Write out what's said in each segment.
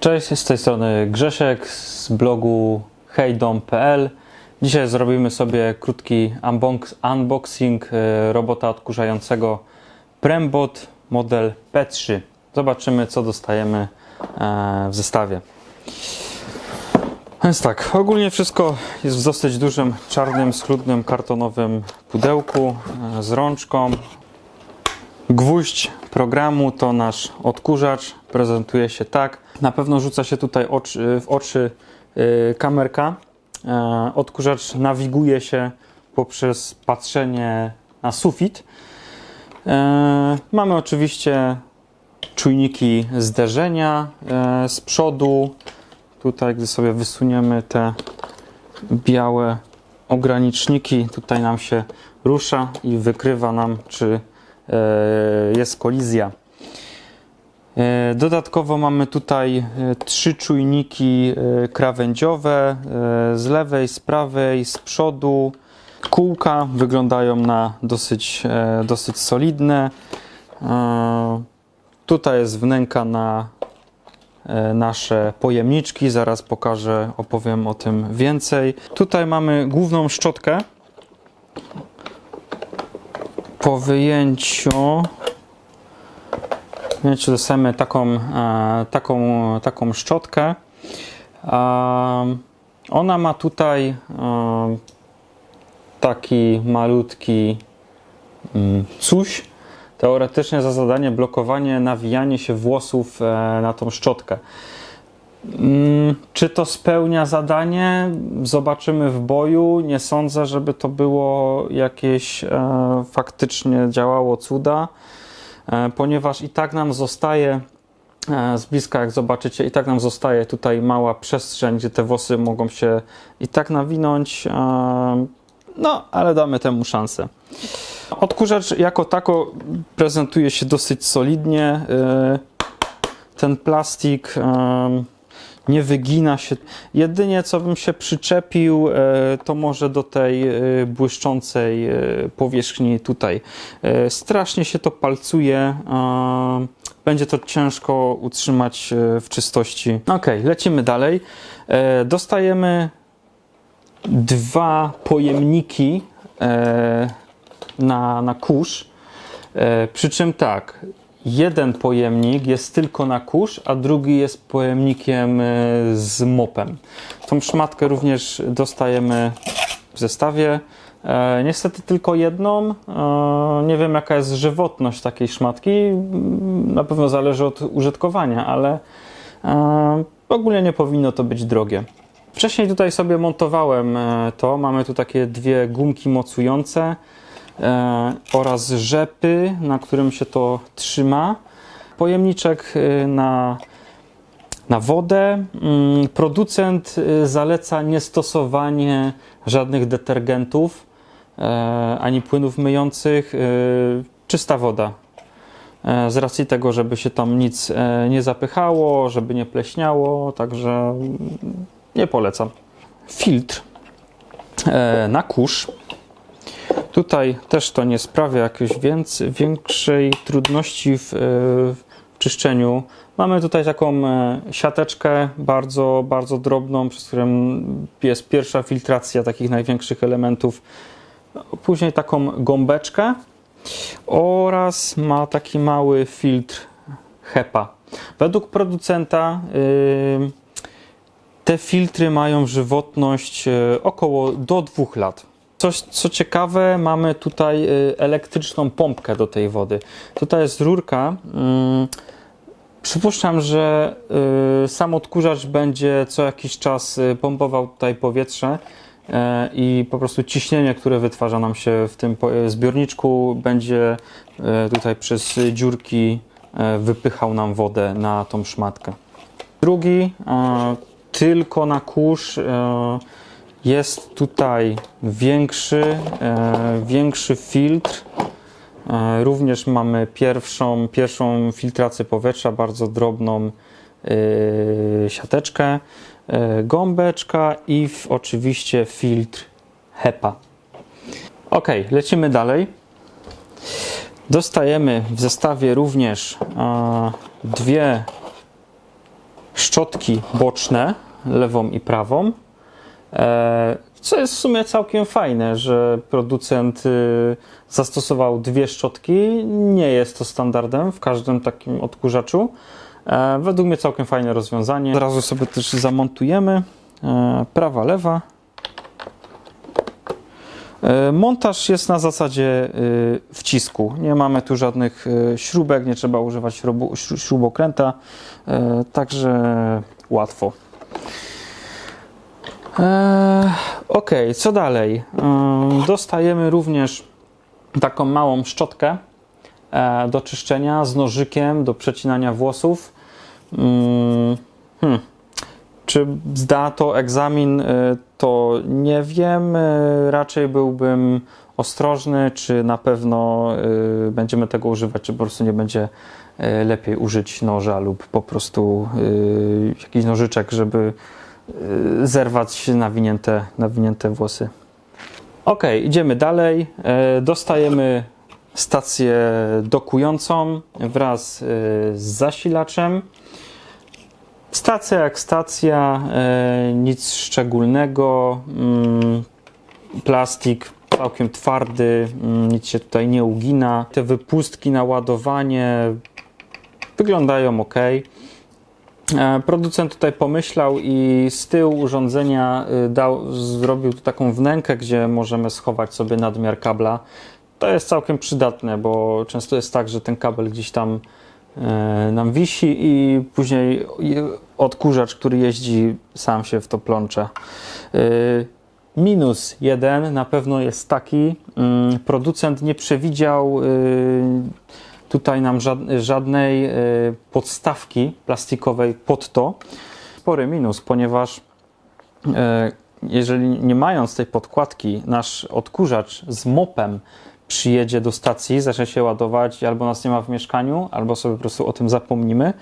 Cześć, z tej strony Grzesiek z blogu hejdom.pl. Dzisiaj zrobimy sobie krótki unbox, unboxing e, robota odkurzającego Prembot model P3. Zobaczymy co dostajemy e, w zestawie. Więc tak, ogólnie wszystko jest w dosyć dużym, czarnym, schludnym, kartonowym pudełku e, z rączką. Gwóźdź programu to nasz odkurzacz. Prezentuje się tak. Na pewno rzuca się tutaj oczy, w oczy y, kamerka. E, Odkurzacz nawiguje się poprzez patrzenie na sufit. E, Mamy oczywiście czujniki zderzenia e, z przodu. Tutaj, gdy sobie wysuniemy te białe ograniczniki, tutaj nam się rusza i wykrywa nam, czy e, jest kolizja. E, Dodatkowo mamy tutaj e, trzy czujniki krawędziowe z lewej, z prawej, z przodu. Kółka wyglądają na dosyć, dosyć solidne. Tutaj jest wnęka na nasze pojemniczki. Zaraz pokażę, opowiem o tym więcej. Tutaj mamy główną szczotkę. Po wyjęciu wyjęciu dostajemy taką, e, taką, taką szczotkę. E, Ona ma tutaj e, taki malutki mm, coś. Teoretycznie za zadanie blokowanie, nawijanie się włosów e, na tą szczotkę. Mm, Czy to spełnia zadanie? Zobaczymy w boju. Nie sądzę, żeby to było jakieś e, faktycznie działało cuda, e, ponieważ i tak nam zostaje e, z bliska, jak zobaczycie, i tak nam zostaje tutaj mała przestrzeń, gdzie te włosy mogą się i tak nawinąć. E, no, ale damy temu szansę. Odkurzacz jako tako prezentuje się dosyć solidnie. E, Ten plastik nie wygina się. Jedynie co bym się przyczepił, e, to może do tej e, błyszczącej powierzchni tutaj. Strasznie się to palcuje. Będzie to ciężko utrzymać w czystości. Ok, lecimy dalej. Dostajemy dwa pojemniki na, na kurz. E, przy czym tak, jeden pojemnik jest tylko na kurz, a drugi jest pojemnikiem e, z mopem. Tą szmatkę również dostajemy w zestawie. E, niestety tylko jedną. Nie wiem jaka jest żywotność takiej szmatki. Mm, Na pewno zależy od użytkowania, ale ogólnie nie powinno to być drogie. Wcześniej tutaj sobie montowałem to. Mamy tu takie dwie gumki mocujące oraz rzepy, na którym się to trzyma. Pojemniczek e, na, na wodę. Mm, Producent e, zaleca niestosowanie żadnych detergentów e, ani płynów myjących. e, Czysta woda. E, Z racji tego, żeby się tam nic e, nie zapychało, żeby nie pleśniało, także nie polecam. Filtr e, na kurz. Tutaj też to nie sprawia jakiejś więcej, większej trudności w, e, w czyszczeniu. Mamy tutaj taką e, siateczkę bardzo, bardzo drobną, przez którą jest pierwsza filtracja takich największych elementów. Później taką gąbeczkę oraz ma taki mały filtr HEPA. Według producenta yy, te filtry mają żywotność e, około do dwóch lat. Coś, co ciekawe, mamy tutaj e, elektryczną pompkę do tej wody. Tutaj jest rurka. mm, Przypuszczam, że e, sam odkurzacz będzie co jakiś czas e, pompował tutaj powietrze i po prostu ciśnienie, które wytwarza nam się w tym zbiorniczku, będzie tutaj przez dziurki wypychał nam wodę na tą szmatkę. Drugi, tylko na kurz, jest tutaj większy, e, większy filtr. E, Również mamy pierwszą, pierwszą filtrację powietrza, bardzo drobną e, siateczkę. gąbeczka i oczywiście filtr HEPA. Ok, lecimy dalej. Dostajemy w zestawie również dwie szczotki boczne, lewą i prawą. E, Co jest w sumie całkiem fajne, że producent y, zastosował dwie szczotki. Nie jest to standardem w każdym takim odkurzaczu. E, Według mnie całkiem fajne rozwiązanie. Od razu sobie też zamontujemy. E, Prawa, lewa. Montaż jest na zasadzie y, wcisku. Nie mamy tu żadnych y, śrubek, nie trzeba używać śrubokręta, także łatwo. E, ok, co dalej? Ym, Dostajemy również taką małą szczotkę e, do czyszczenia z nożykiem do przecinania włosów. Ym, Hmm. Czy zda to egzamin, y, to nie wiem. Y, Raczej byłbym ostrożny, czy na pewno y, będziemy tego używać, czy po prostu nie będzie lepiej użyć noża lub po prostu jakiś nożyczek, żeby zerwać nawinięte, nawinięte włosy. Ok, idziemy dalej. E, Dostajemy stację dokującą wraz y, z zasilaczem. Stacja jak stacja, e, nic szczególnego. Mm, plastik całkiem twardy, mm, nic się tutaj nie ugina. Te wypustki na ładowanie wyglądają ok. E, Producent tutaj pomyślał i z tyłu urządzenia y, dał, zrobił tu taką wnękę, gdzie możemy schować sobie nadmiar kabla. To jest całkiem przydatne, bo często jest tak, że ten kabel gdzieś tam e, nam wisi i później odkurzacz, który jeździ, sam się w to plącze. Y, Minus jeden na pewno jest taki, mm, producent nie przewidział y, tutaj nam żad- żadnej y, podstawki plastikowej pod to. Spory minus, ponieważ e, jeżeli nie mając tej podkładki, nasz odkurzacz z mopem przyjedzie do stacji, zacznie się ładować, albo nas nie ma w mieszkaniu, albo sobie po prostu o tym zapomnimy,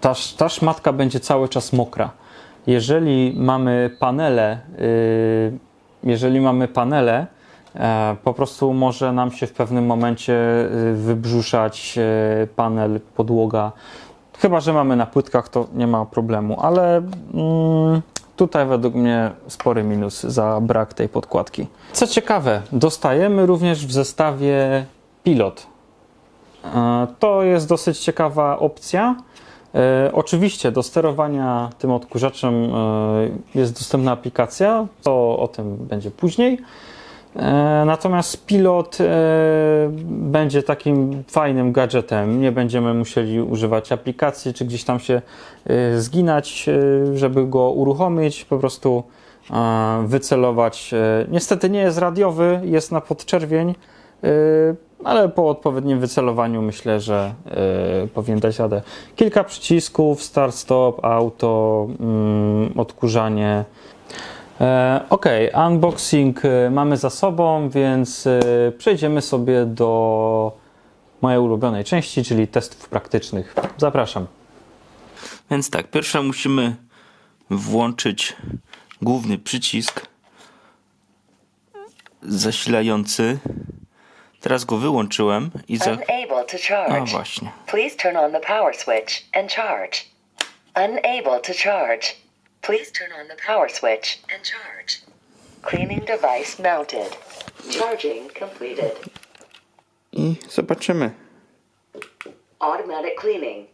ta, sz- ta szmatka będzie cały czas mokra. Jeżeli mamy panele, y, jeżeli mamy panele, po prostu może nam się w pewnym momencie y, wybrzuszać e, panel, podłoga. Chyba, że mamy na płytkach, to nie ma problemu, ale mm, tutaj według mnie spory minus za brak tej podkładki. Co ciekawe, dostajemy również w zestawie pilot. E, To jest dosyć ciekawa opcja. E, oczywiście do sterowania tym odkurzaczem e, jest dostępna aplikacja, to o tym będzie później. E, Natomiast pilot e, będzie takim fajnym gadżetem. Nie będziemy musieli używać aplikacji, czy gdzieś tam się e, zginać, żeby go uruchomić. Po prostu wycelować. Niestety nie jest radiowy, jest na podczerwień, ale po odpowiednim wycelowaniu myślę, że powinien dać radę. Kilka przycisków, start, stop, auto, mm, odkurzanie. E, Ok, unboxing e, mamy za sobą, więc e, przejdziemy sobie do mojej ulubionej części, czyli testów praktycznych. Zapraszam. Więc tak, pierwsze musimy włączyć główny przycisk zasilający. Teraz go wyłączyłem i za... Unable to A charge. właśnie. Please turn on the power switch and charge. Unable to charge. Please turn on the power switch and charge. Cleaning device mounted. Charging completed. I zobaczymy. Automatic cleaning.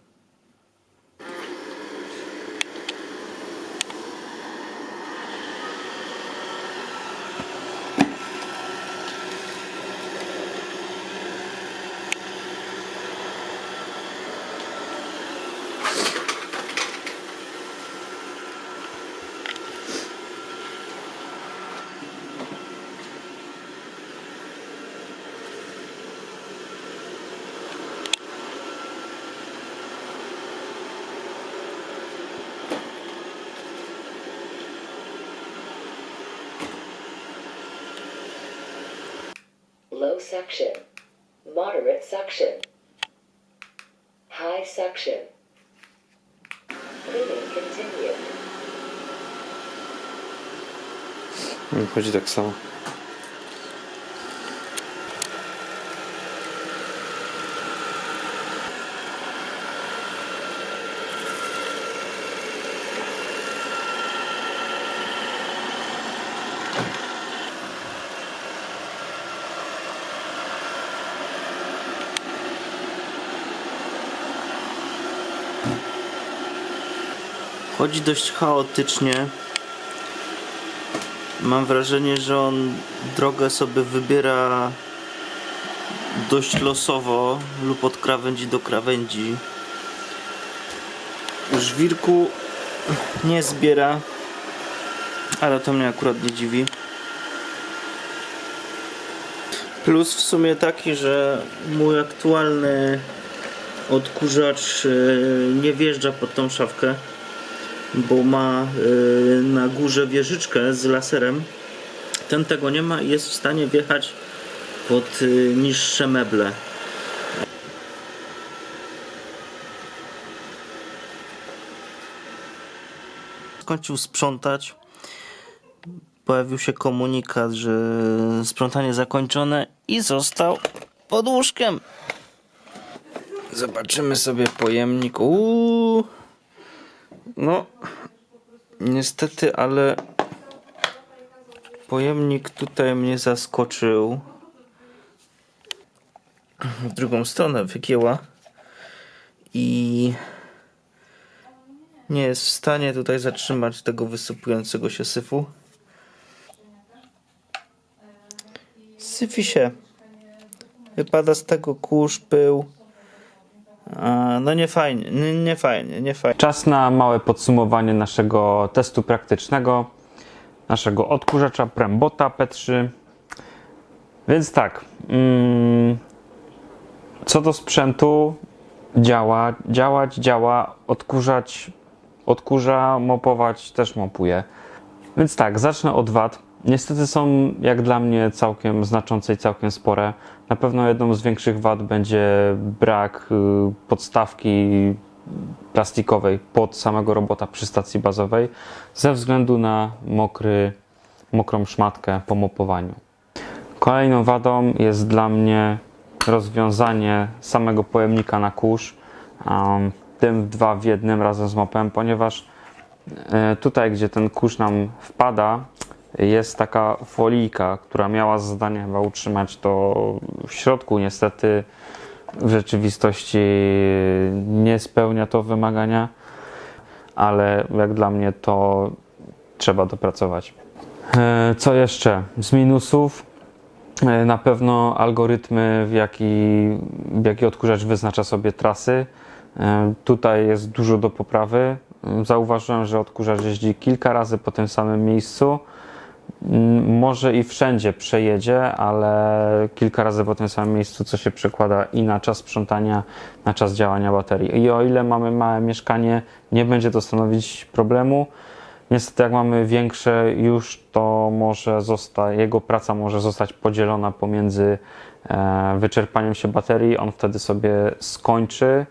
low suction, moderate suction, high suction. Cleaning continued. Chodzi tak samo. Chodzi dość chaotycznie. Mam wrażenie, że on drogę sobie wybiera dość losowo lub od krawędzi do krawędzi. Żwirku nie zbiera, ale to mnie akurat nie dziwi. Plus w sumie taki, że mój aktualny odkurzacz e, nie wjeżdża pod tą szafkę bo ma y, na górze wieżyczkę z laserem. Ten tego nie ma i jest w stanie wjechać pod y, niższe meble. Skończył sprzątać. Pojawił się komunikat, że sprzątanie zakończone i został pod łóżkiem. Zobaczymy sobie pojemnik. Uuu. No, niestety, ale pojemnik tutaj mnie zaskoczył. W drugą stronę wygięła i nie jest w stanie tutaj zatrzymać tego wysypującego się syfu. Syfi się. Wypada z tego kurz, pył. No nie fajnie, nie, nie fajnie, nie fajnie. Czas na małe podsumowanie naszego testu praktycznego, naszego odkurzacza Prembota P3. Więc tak, mm, co do sprzętu, działa, działać, działa, odkurzać, odkurza, mopować też mopuje. Więc tak, zacznę od wad. Niestety są jak dla mnie całkiem znaczące i całkiem spore. Na pewno jedną z większych wad będzie brak y, podstawki plastikowej pod samego robota przy stacji bazowej ze względu na mokry, mokrą szmatkę po mopowaniu. Kolejną wadą jest dla mnie rozwiązanie samego pojemnika na kurz, um, tym dwa w jednym razem z mopem, ponieważ e, tutaj, gdzie ten kurz nam wpada, jest taka folijka, która miała za zadanie chyba utrzymać to w środku. Niestety w rzeczywistości nie spełnia to wymagania, ale jak dla mnie to trzeba dopracować. E, Co jeszcze? Z minusów e, na pewno algorytmy, w jaki, w jaki odkurzacz wyznacza sobie trasy. E, Tutaj jest dużo do poprawy. Zauważyłem, że odkurzacz jeździ kilka razy po tym samym miejscu. Może i wszędzie przejedzie, ale kilka razy po tym samym miejscu, co się przekłada i na czas sprzątania, na czas działania baterii. I o ile mamy małe mieszkanie, nie będzie to stanowić problemu. Niestety, jak mamy większe, już to może zostać, jego praca może zostać podzielona pomiędzy e, wyczerpaniem się baterii. On wtedy sobie skończy,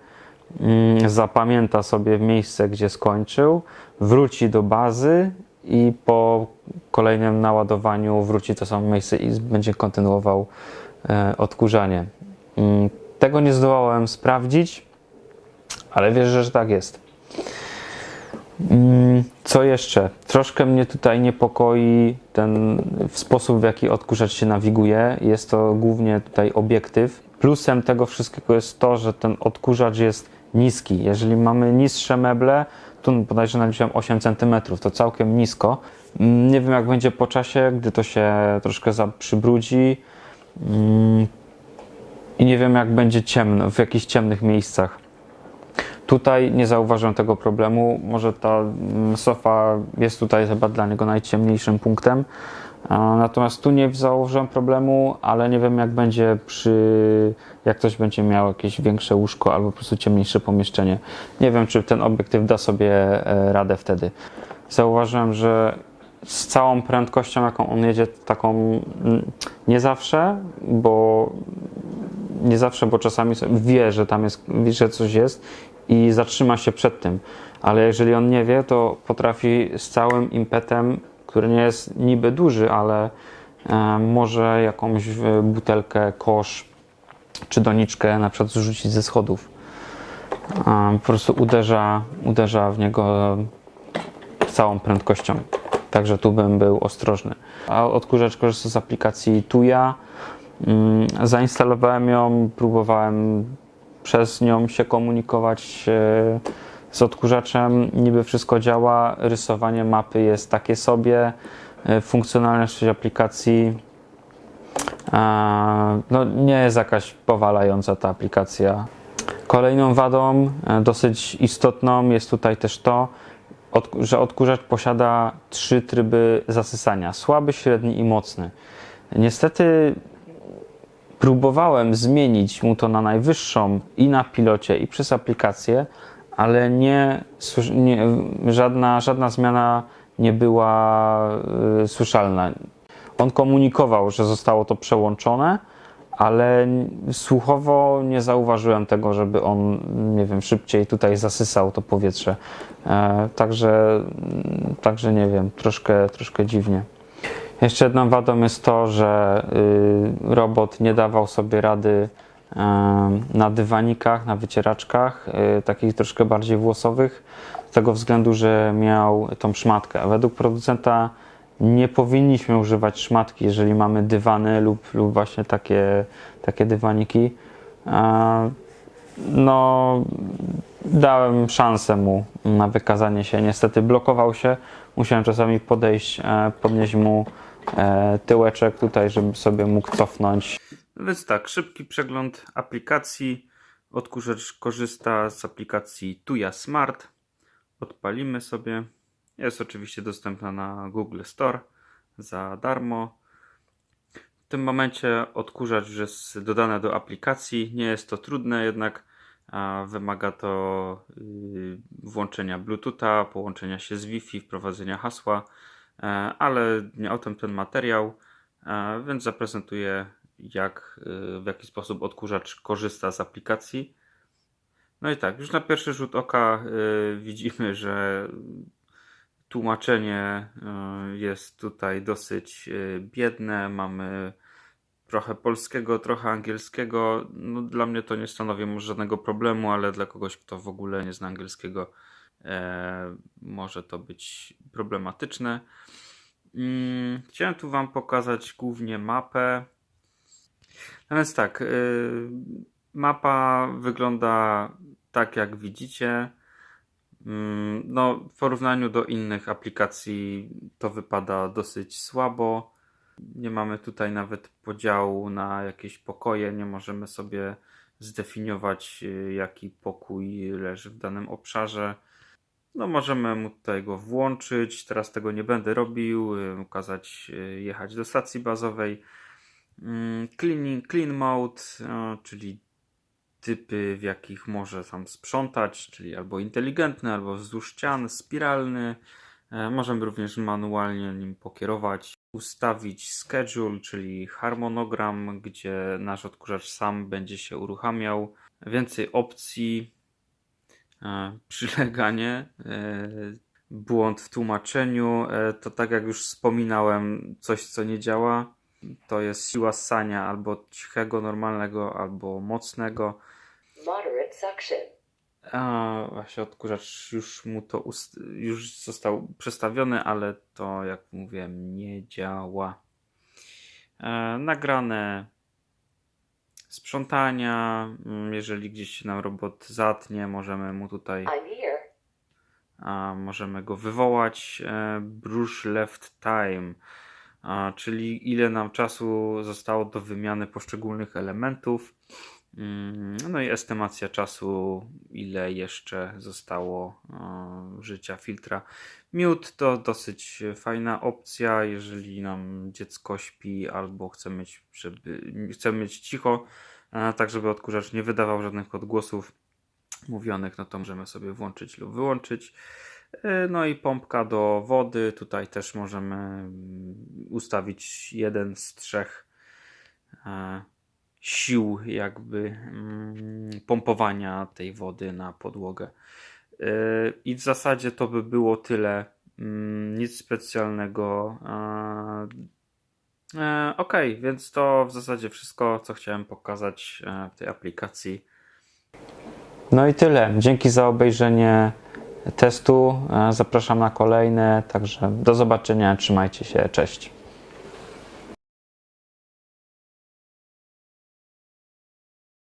mm, zapamięta sobie miejsce, gdzie skończył, wróci do bazy i po kolejnym naładowaniu wróci to samo miejsce i będzie kontynuował e, odkurzanie. Mm, Tego nie zdołałem sprawdzić, ale wierzę, że tak jest. Mm, Co jeszcze? Troszkę mnie tutaj niepokoi ten sposób, w jaki odkurzacz się nawiguje. Jest to głównie tutaj obiektyw. Plusem tego wszystkiego jest to, że ten odkurzacz jest niski. Jeżeli mamy niższe meble, tu bodajże naliczyłem 8 cm, to całkiem nisko. Mm, Nie wiem, jak będzie po czasie, gdy to się troszkę za- przybrudzi. Mm, I nie wiem, jak będzie ciemno, w jakichś ciemnych miejscach. Tutaj nie zauważyłem tego problemu. Może ta mm, sofa jest tutaj chyba dla niego najciemniejszym punktem. Natomiast tu nie zauważyłem problemu, ale nie wiem jak będzie przy. jak ktoś będzie miał jakieś większe łóżko albo po prostu ciemniejsze pomieszczenie. Nie wiem, czy ten obiektyw da sobie e, radę wtedy. Zauważyłem, że z całą prędkością, jaką on jedzie, taką mm, nie zawsze, bo nie zawsze, bo czasami wie, że tam jest, wie, że coś jest i zatrzyma się przed tym. Ale jeżeli on nie wie, to potrafi z całym impetem, który nie jest niby duży, ale e, może jakąś e, butelkę, kosz czy doniczkę na przykład zrzucić ze schodów. E, Po prostu uderza, uderza w niego całą prędkością. Także tu bym był ostrożny. A odkurzacz korzysta z aplikacji Tuya. Mm, Zainstalowałem ją, próbowałem przez nią się komunikować z odkurzaczem. Niby wszystko działa, rysowanie mapy jest takie sobie, e, funkcjonalność aplikacji e, no, nie jest jakaś powalająca ta aplikacja. Kolejną wadą, e, dosyć istotną, jest tutaj też to, że odkurzacz posiada trzy tryby zasysania: słaby, średni i mocny. Niestety próbowałem zmienić mu to na najwyższą i na pilocie, i przez aplikację, ale nie, nie żadna, żadna zmiana nie była y, słyszalna. On komunikował, że zostało to przełączone, ale słuchowo nie zauważyłem tego, żeby on, nie wiem, szybciej tutaj zasysał to powietrze. E, także, mm, także nie wiem, troszkę, troszkę dziwnie. Jeszcze jedną wadą jest to, że y, robot nie dawał sobie rady na dywanikach, na wycieraczkach, y, takich troszkę bardziej włosowych, z tego względu, że miał tą szmatkę. Według producenta nie powinniśmy używać szmatki, jeżeli mamy dywany lub, lub właśnie takie, takie dywaniki. No, dałem szansę mu na wykazanie się. Niestety blokował się. Musiałem czasami podejść, e, podnieść mu e, tyłeczek tutaj, żeby sobie mógł cofnąć. Więc tak, szybki przegląd aplikacji. Odkurzacz korzysta z aplikacji Tuya Smart. Odpalimy sobie. Jest oczywiście dostępna na Google Store za darmo. W tym momencie odkurzacz już jest dodany do aplikacji. Nie jest to trudne, jednak wymaga to y, włączenia Bluetootha, połączenia się z Wi-Fi, wprowadzenia hasła, e, ale nie o tym ten materiał, e, więc zaprezentuję jak, y, w jaki sposób odkurzacz korzysta z aplikacji. No i tak, już na pierwszy rzut oka y, widzimy, że tłumaczenie y, jest tutaj dosyć biedne. Mamy trochę polskiego, trochę angielskiego. No, dla mnie to nie stanowi może żadnego problemu, ale dla kogoś, kto w ogóle nie zna angielskiego, e, może to być problematyczne. Mm, Chciałem tu Wam pokazać głównie mapę. Więc tak, y, mapa wygląda tak jak widzicie. Mm, No, w porównaniu do innych aplikacji to wypada dosyć słabo. Nie mamy tutaj nawet podziału na jakieś pokoje, nie możemy sobie zdefiniować, y, jaki pokój leży w danym obszarze. No, możemy mu tutaj go włączyć. Teraz tego nie będę robił. y, Kazać y, jechać do stacji bazowej. Mm, Cleaning, clean mode, e, czyli typy, w jakich może tam sprzątać, czyli albo inteligentny, albo wzdłuż ścian, spiralny. E, Możemy również manualnie nim pokierować, ustawić schedule, czyli harmonogram, gdzie nasz odkurzacz sam będzie się uruchamiał. Więcej opcji, e, przyleganie, błąd w tłumaczeniu. To tak jak już wspominałem, coś co nie działa. To jest siła ssania albo cichego, normalnego, albo mocnego. Moderate suction. A właśnie odkurzacz już mu to ust- już został przestawiony, ale to jak mówiłem nie działa. E, nagrane sprzątania. mm, Jeżeli gdzieś się nam robot zatnie, możemy mu tutaj a możemy go wywołać. E, Brush left time, czyli ile nam czasu zostało do wymiany poszczególnych elementów. Mm, No i estymacja czasu, ile jeszcze zostało e, życia filtra. Mute to dosyć fajna opcja, jeżeli nam dziecko śpi albo chce mieć, żeby, chce mieć cicho, e, tak żeby odkurzacz nie wydawał żadnych odgłosów mówionych, no to możemy sobie włączyć lub wyłączyć. E, no i pompka do wody. Tutaj też możemy mm, ustawić jeden z trzech e, sił jakby mm, pompowania tej wody na podłogę. E, I w zasadzie to by było tyle. Mm, nic specjalnego. Ok, więc to w zasadzie wszystko, co chciałem pokazać w tej aplikacji. No i tyle. Dzięki za obejrzenie testu. E, zapraszam na kolejne, także do zobaczenia, trzymajcie się, cześć.